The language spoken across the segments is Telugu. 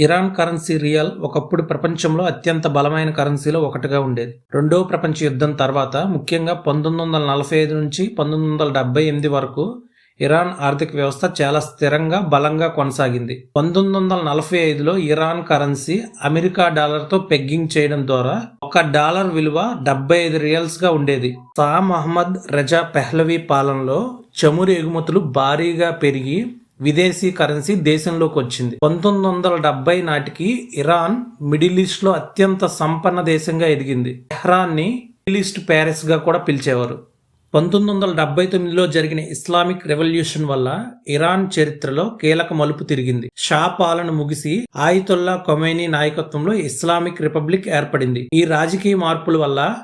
ఇరాన్ కరెన్సీ రియల్ ఒకప్పుడు ప్రపంచంలో అత్యంత బలమైన కరెన్సీలో ఒకటిగా ఉండేది. రెండవ ప్రపంచ యుద్ధం తర్వాత ముఖ్యంగా పంతొమ్మిది వందల నలభై ఐదు నుంచి పంతొమ్మిది వందల డెబ్బై ఎనిమిది వరకు ఇరాన్ ఆర్థిక వ్యవస్థ చాలా స్థిరంగా బలంగా కొనసాగింది. పంతొమ్మిది వందల నలభై ఐదులో ఇరాన్ కరెన్సీ అమెరికా డాలర్తో పెగ్గింగ్ చేయడం ద్వారా ఒక డాలర్ విలువ డెబ్బై ఐదు రియల్స్గా ఉండేది. షా మహమ్మద్ రజా పెహ్లవీ పాలనలో చమురు ఎగుమతులు భారీగా పెరిగి విదేశీ కరెన్సీ దేశంలోకి వచ్చింది పంతొమ్మిది వందల డెబ్బై నాటికి ఇరాన్ మిడిల్ ఈస్ట్లో అత్యంత సంపన్న దేశంగా ఎదిగింది. టెహ్రాన్ని మిడిల్ ఈస్ట్ ప్యారిస్గా కూడా పిలిచేవారు. పంతొమ్మిది వందల డెబ్బై తొమ్మిదిలో జరిగిన ఇస్లామిక్ రెవల్యూషన్ వల్ల ఇరాన్ చరిత్రలో కీలక మలుపు తిరిగింది. షా పాలన ముగిసి ఆయితుల్లా కొమైనీ నాయకత్వంలో ఇస్లామిక్ రిపబ్లిక్ ఏర్పడింది. ఈ రాజకీయ మార్పుల వల్ల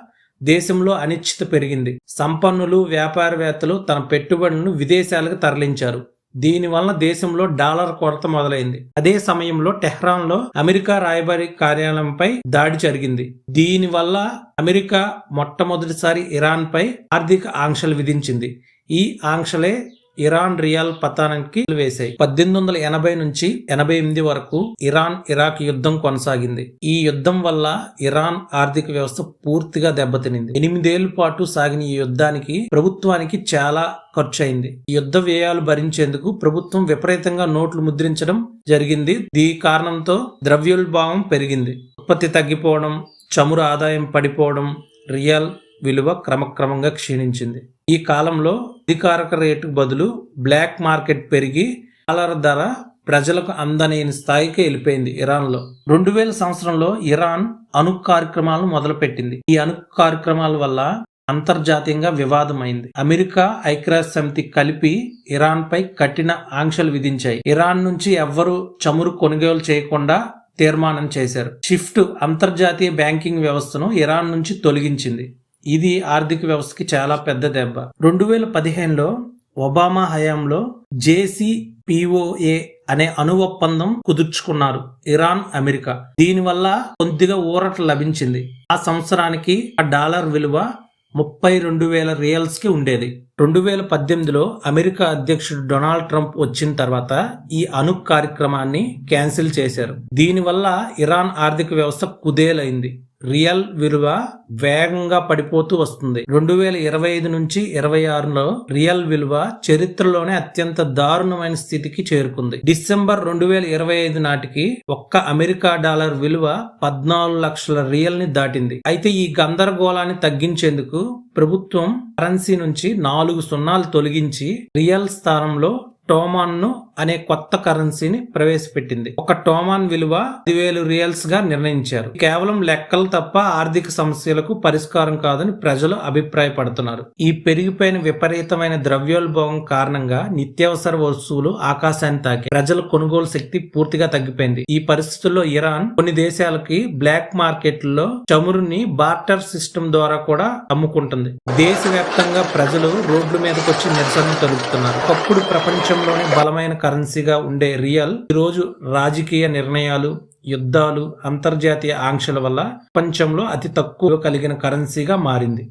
దేశంలో అనిశ్చిత పెరిగింది. సంపన్నులు వ్యాపారవేత్తలు తన పెట్టుబడులను విదేశాలకు తరలించారు. దీనివల్ల దేశంలో డాలర్ కొరత మొదలైంది. అదే సమయంలో టెహ్రాన్లో అమెరికా రాయబారి కార్యాలయంపై దాడి జరిగింది. దీని వల్ల అమెరికా మొట్టమొదటిసారి ఇరాన్ పై ఆర్థిక ఆంక్షలు విధించింది. ఈ ఆంక్షలే ఇరాన్ రియాల్ పతానానికి వేశాయి. పద్దెనిమిది వందల ఎనభై నుంచి ఎనభై ఎనిమిది వరకు ఇరాన్ ఇరాక్ యుద్ధం కొనసాగింది. ఈ యుద్ధం వల్ల ఇరాన్ ఆర్థిక వ్యవస్థ పూర్తిగా దెబ్బతినింది. ఎనిమిదేళ్ళ పాటు సాగిన ఈ యుద్ధానికి ప్రభుత్వానికి చాలా ఖర్చు అయింది యుద్ధ వ్యయాలు భరించేందుకు ప్రభుత్వం విపరీతంగా నోట్లు ముద్రించడం జరిగింది. దీ కారణంతో ద్రవ్యోల్భావం పెరిగింది. ఉత్పత్తి తగ్గిపోవడం చమురు ఆదాయం పడిపోవడం రియల్ విలువ క్రమక్రమంగా క్షీణించింది. ఈ కాలంలో అధికారిక రేటు బదులు బ్లాక్ మార్కెట్ పెరిగి డాలర్ ధర ప్రజలకు అందనేని స్థాయికి వెళ్ళిపోయింది ఇరాన్లో. రెండు వేల సంవత్సరంలో ఇరాన్ అణు కార్యక్రమాలను మొదలుపెట్టింది. ఈ అణు కార్యక్రమాల వల్ల అంతర్జాతీయంగా వివాదమైంది. అమెరికా ఐక్యరాజ్య సమితి కలిపి ఇరాన్ పై కఠిన ఆంక్షలు విధించాయి. ఇరాన్ నుంచి ఎవ్వరూ చమురు కొనుగోలు చేయకుండా తీర్మానం చేశారు. షిఫ్ట్ అంతర్జాతీయ బ్యాంకింగ్ వ్యవస్థను ఇరాన్ నుంచి తొలగించింది. ఇది ఆర్థిక వ్యవస్థకి చాలా పెద్ద దెబ్బ. రెండు వేల పదిహేనులో ఒబామా హయాంలో జేసీపీఓఏ అనే అణు ఒప్పందం కుదుర్చుకున్నారు ఇరాన్ అమెరికా. దీనివల్ల కొద్దిగా ఊరట లభించింది. ఆ సంవత్సరానికి ఆ డాలర్ విలువ ముప్పై రెండు వేల రియల్స్కి ఉండేది. రెండు వేల పద్దెనిమిదిలో అమెరికా అధ్యక్షుడు డొనాల్డ్ ట్రంప్ వచ్చిన తర్వాత ఈ అణు కార్యక్రమాన్ని క్యాన్సిల్ చేశారు. దీనివల్ల ఇరాన్ ఆర్థిక వ్యవస్థ కుదేలైంది. రియల్ విలువ వేగంగా పడిపోతూ వస్తుంది. రెండు వేల ఇరవై ఐదు నుంచి ఇరవై ఆరులో రియల్ విలువ చరిత్రలోనే అత్యంత దారుణమైన స్థితికి చేరుకుంది. డిసెంబర్ రెండు వేల ఇరవై ఐదు నాటికి ఒక్క అమెరికా డాలర్ విలువ పద్నాలుగు లక్షల రియల్ని దాటింది. అయితే ఈ గందరగోళాన్ని తగ్గించేందుకు ప్రభుత్వం కరెన్సీ నుంచి నాలుగు సున్నాలు తొలగించి రియల్ స్థానంలో టోమాన్ను అనే కొత్త కరెన్సీని ప్రవేశపెట్టింది. ఒక టోమాన్ విలువ పదివేలు రియల్స్గా నిర్ణయించారు. కేవలం లెక్కలు తప్ప ఆర్థిక సమస్యలకు పరిష్కారం కాదని ప్రజలు అభిప్రాయపడుతున్నారు. ఈ పెరిగిపోయిన విపరీతమైన ద్రవ్యోల్భవం కారణంగా నిత్యావసర వస్తువులు ఆకాశాన్ని తాకి ప్రజల కొనుగోలు శక్తి పూర్తిగా తగ్గిపోయింది. ఈ పరిస్థితుల్లో ఇరాన్ కొన్ని దేశాలకి బ్లాక్ మార్కెట్లలో చమురుని బార్టర్ సిస్టమ్ ద్వారా కూడా అమ్ముకుంటుంది. దేశవ్యాప్తంగా ప్రజలు రోడ్ల మీదకి వచ్చి నిరసన తెలుపుతున్నారు. ఒకప్పుడు ప్రపంచంలోనే బలమైన కరెన్సీగా ఉండే రియల్ ఈరోజు రాజకీయ నిర్ణయాలు యుద్ధాలు అంతర్జాతీయ ఆంక్షల వల్ల ప్రపంచంలో అతి తక్కువ కలిగిన కరెన్సీగా మారింది.